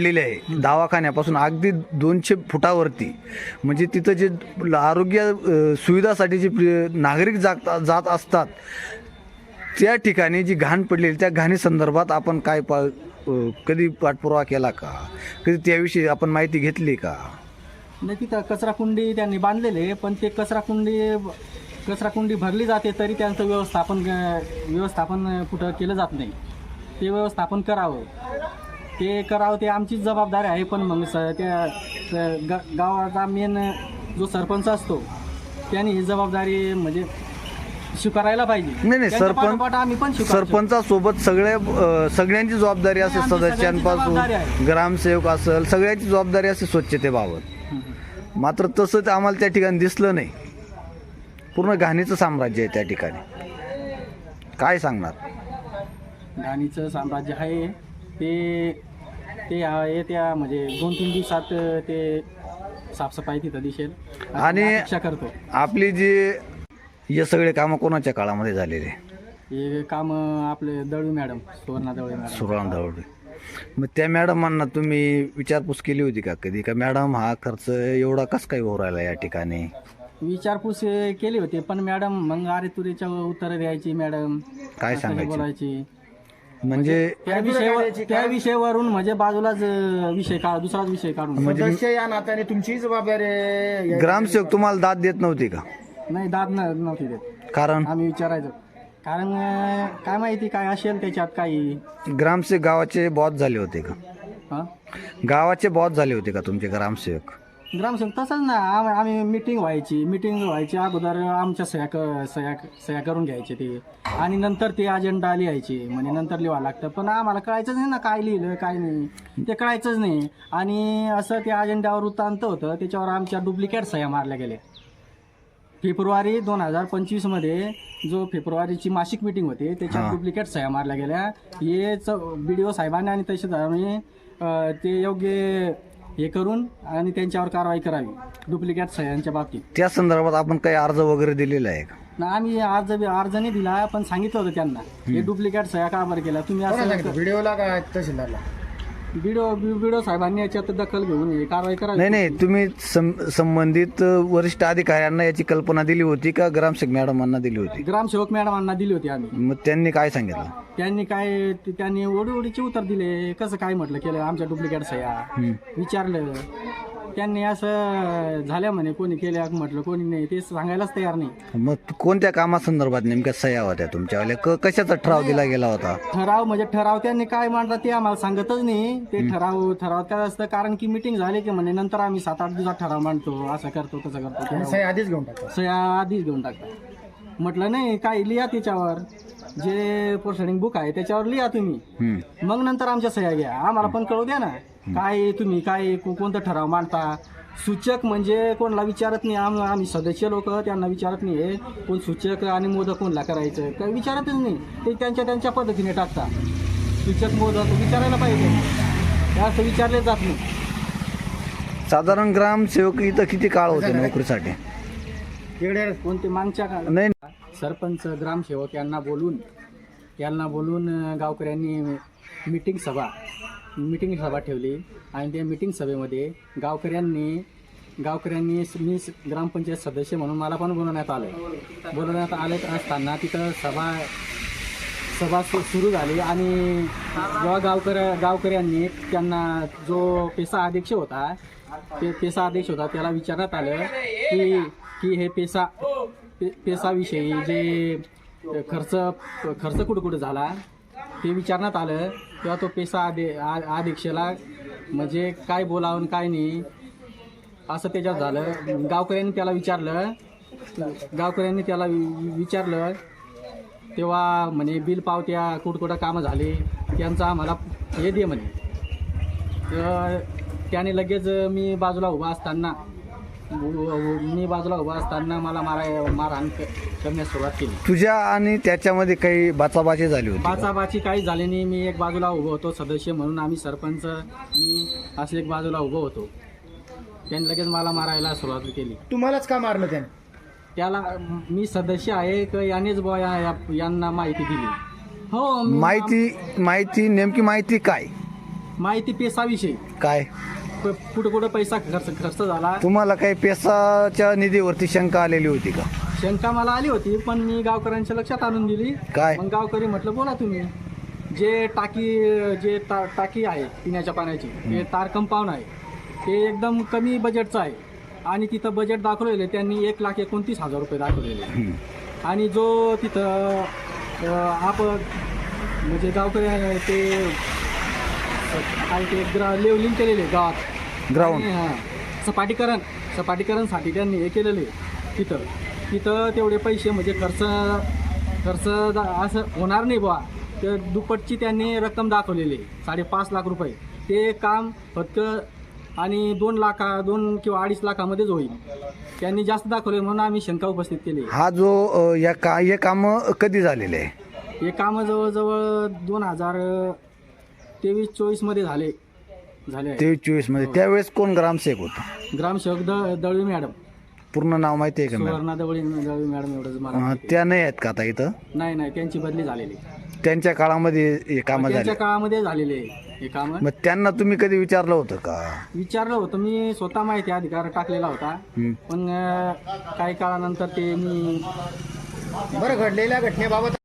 पडलेली आहे. दवाखान्यापासून अगदी दोनशे फुटावरती. म्हणजे तिथं जे आरोग्य सुविधासाठी जे नागरिक जात जात असतात त्या ठिकाणी जी घाण पडलेली त्या घाणी संदर्भात आपण काय पा कधी पाठपुरावा केला का? कधी त्याविषयी आपण माहिती घेतली का? नाही तिथं कचरा कुंडी त्यांनी बांधलेले पण ते कचरा कुंडी कचरा कुंडी भरली जाते तरी त्यांचं व्यवस्थापन व्यवस्थापन कुठं केलं जात नाही. ते व्यवस्थापन करावं. ते करावं ते आमचीच जबाबदारी आहे पण मग स त्या स- गा- गावाचा मेन जो सरपंच असतो त्यांनी ही जबाबदारी म्हणजे स्वीकारायला पाहिजे नाही नाही त्यांच्या सरपंच पाठोपाठ आम्ही पण स्वीकारतो. सरपंचासोबत सगळ्या अ, सगळ्यांची जबाबदारी असेल आमची सगळ्यांची सदस्यांपासून आहे. ग्रामसेवक असेल सगळ्यांची जबाबदारी असेल स्वच्छतेबाबत. मात्र तसं ते आम्हाला त्या ठिकाणी दिसलं नाही पूर्ण घाणीचं साम्राज्य आहे त्या ठिकाणी काय सांगणार घाणीचं साम्राज्य आहे ते ते आहे त्या म्हणजे दोन तीन दिवसात ते साफसफाई तिथं दिसेल. अशी आणि- अपेक्षा करतो. आपली जी हे सगळे कामं कोणाच्या काळामध्ये झालेले? हे काम आपले दळवी मॅडम सुवर्णा मॅडम. सुराण दवडे मग त्या मॅडमांना तुम्ही विचारपूस केली होती का कधी? का मॅडम हा खर्च एवढा कस काय होऊ राहिला या ठिकाणी? विचारपूस केली होती पण मॅडम मग अरे तुरीच्या उत्तर द्यायची मॅडम. काय असं हे सांगायचं? बोलायची. म्हणजे त्या विषयावर त्या विषयावरून म्हणजे बाजूलाच अं, विषय काढ दुसराच विषय काढून म्हणजे सदस्य या नात्याने तुमची जबाबदारी आहे. ग्रामसेवक तुम्हाला दाद देत नव्हती का? नाही दाद न- नव्हती देत. कारण? आम्ही विचारायचो. कारण अं, काय माहिती काय असेल त्याच्यात काही? ग्रामसेवक गावाचे बॉस झाले होते का? हा? गावाचे बॉस झाले होते का तुमचे ग्रामसेवक? ग्रामसेवक तसंच ना आम- आम्ही मिटिंग व्हायची. मिटिंग व्हायची अगोदर आमच्या सह्या क सह्या सह्या करून घ्यायचे ते. आणि नंतर ते अजेंडा लिहायचे. म्हणजे नंतर लिहावं लागतं. पण आम्हाला कळायचंच नाही ना काय लिहिलं काय नाही. ते कळायचंच नाही. आणि असं ते अजेंड्यावर वृत्तांत होतं. त्याच्यावर आमच्या डुप्लिकेट सह्या मारल्या गेल्या. फेब्रुवारी दोन हजार पंचवीसमध्ये जो फेब्रुवारीची मासिक मिटिंग होती त्याच्यात हा. डुप्लिकेट सह्या मारल्या गेल्या. हेच बी डी ओ साहेबांनी आणि तसेच आम्ही अं, ते योग्य हे करून आणि त्यांच्यावर कारवाई करावी. डुप्लिकेट सह्यांच्या बाबतीत. त्या संदर्भात आपण काही अर्ज वगैरे दिलेला आहे का? ना आम्ही अर्ज अर्ज नाही दिला पण सांगितलं होतं त्यांना. हे डुप्लिकेट सह्या का बरं केल्या? तुम्ही असं? व्हिडिओला का तहसीलदारला? साहेबांनी याच्यात दखल घेऊन हे कारवाई करावी. नाही नाही तुम्ही सं- संबंधित वरिष्ठ अधिकाऱ्यांना याची कल्पना दिली होती का? ग्रामसेवक मॅडमांना दिली होती? ग्रामसेवक मॅडमांना दिली होती आम्ही. मग त्यांनी काय सांगितलं? त्यांनी काय ते- त्यांनी ओढी ओढीचे उत्तर दिले. कसं काय म्हटलं केलं? आमच्या डुप्लिकेट सह्या. विचारलं. त्यांनी असं झाल्या म्हणे कोणी केल्या म्हटलं कोणी नाही ते सांगायलाच तयार नाही. मग कोणत्या कामासंदर्भात नेमक्या सह्या होत्या तुमच्यावाल्या? क कशाचा ठराव दिला गेला होता? ठराव म्हणजे ठराव त्यांनी काय मांडला ते आम्हाला सांगतच नाही. ते ठराव ठराव काय असतं कारण की मिटिंग झाली की म्हणे नंतर आम्ही सात आठ दिवसात ठराव मांडतो असं करतो तसं करतो आणि सही आधीच घेऊन टाका सह्या आधीच घेऊन टाकता म्हटलं नाही काय लिहा त्याच्यावर जे प्रोसेडिंग बुक आहे त्याच्यावर लिहा तुम्ही. हम्म. मग नंतर आमच्या सह्या घ्या. आम्हाला पण कळू द्या ना. काय तुम्ही? काय को- कोणतं ठराव मांडता? सूचक म्हणजे कोणाला विचारत नाही. आम आम्ही सदस्य लोक त्यांना विचारत नाही हे कोण सूचक आणि मोदक कोणला करायचं? काही विचारतच नाही. ते त्यांच्या त्यांच्या पद्धतीने टाकता. सूचक मोदक विचारायला पाहिजे. हे असं विचारले जात नाही. साधारण ग्रामसेवक इथं किती काळ होते नोकरीसाठी? कोणते? मागच्या काळात. नाही सरपंच ग्रामसेवक यांना बोलून यांना बोलून अं, गावकऱ्यांनी मिटिंग सभा. मिटिंग सभा ठेवली आणि त्या मिटिंग सभेमध्ये गावकऱ्यांनी गावकऱ्यांनी मी स- ग्रामपंचायत सदस्य म्हणून मला पण बोलवण्यात आलं बोलवण्यात आले असताना तिथं सभा सभा सुरू झाली आणि जेव्हा गावकऱ्या गावकऱ्यांनी त्यांना जो पेसा अध्यक्ष होता ते पेसा अध्यक्ष होता त्याला विचारण्यात आलं की की हे पेसा पे पेसाविषयी जे खर्च खर्च कुठं कुठं झाला? ते विचारण्यात आलं तेव्हा तो पेसा आदे आ- म्हणजे काय बोलावं काय नाही असं त्याच्यात झालं. गावकऱ्यांनी त्याला विचारलं गावकऱ्यांनी त्याला वि- विचारलं तेव्हा म्हणे बिल पावत्या कुठकुठं कामं झाले त्यांचा आम्हाला हे दे म्हणे. तर त्याने लगेच मी बाजूला उभा असताना मी बाजूला उभा असताना मला मारा मारहाण क- करण्यास सुरुवात केली. तुझ्या आणि त्याच्यामध्ये काही बाचाबाची झाली होती का? बाचाबाची काही झाली नाही. मी एक बाजूला उभं होतो सदस्य म्हणून आम्ही सरपंच मी असे एक बाजूला उभं होतो. त्यांनी लगेच मला मारायला सुरुवात केली. तुम्हालाच का मारलं त्याने? त्याला मी सदस्य आहे का यानेच बुवा या या- यांना माहिती दिली. हो मी- माहिती माहिती नेमकी माहिती काय? माहिती पेसाविषयी. काय? प- कुठं कुठं पैसा खर्च खर्च झाला. तुम्हाला काही पेसाच्या निधीवरती शंका आलेली होती का? शंका मला आली होती पण मी गावकऱ्यांच्या लक्षात आणून दिली. काय? मग गावकरी म्हटलं बोला तुम्ही. जे टाकी जे टाकी आहे पिण्याच्या पाण्याची ते तार कंपाऊंड आहे. ते एकदम कमी बजेटचं आहे. आणि तिथं बजेट दाखवलेलं त्यांनी एक लाख एकोणतीस हजार रुपये दाखवलेले आहे. आणि जो तिथं अं, आप म्हणजे गावकरी आहे ते काय ते ग्रा लेवलिंग केलेले गावात. ग्राउंड. आणि, हां, सपाटीकरण सपाटीकरणसाठी त्यांनी हे केलेले तिथं. तिथं तेवढे पैसे म्हणजे खर्च खर्च दा- असं होणार नाही बुवा. ते दुप्पटची त्यांनी रक्कम दाखवलेली आहे साडेपाच लाख रुपये. ते काम फक्त आणि दोन लाखा दोन किंवा अडीच लाखामध्येच होईल. त्यांनी जास्त दाखवले म्हणून आम्ही शंका उपस्थित केली. हा जो अ, या का हे काम कधी झालेले? आहे हे कामं जवळजवळ दोन हजार तेवीस चोवीसमध्ये झाले. झाले आहे. तेवीस चोवीसमध्ये त्यावेळेस कोण ग्रामसेवक होता? ग्रामसेवक द दळवी मॅडम. पूर्ण नाव माहिती आहे का मॅडम? सुवर्णा दवळी दळवी मॅडम एवढंच मला अ, माहिती त्या नाही आहेत का आता इथं? आहे. नाही नाही त्यांची बदली झालेली. त्यांच्या काळामध्ये हे कामं झाले. त्यांच्या काळामध्ये झालेले आहे हे काम. मग त्यांना तुम्ही कधी विचारलं होतं का? विचारलं होतं. मी स्वतः माहिती अधिकार टाकलेला होता. हं. पण अं, काही काळानंतर ते मी बरं घडलेल्या घटनेबाबत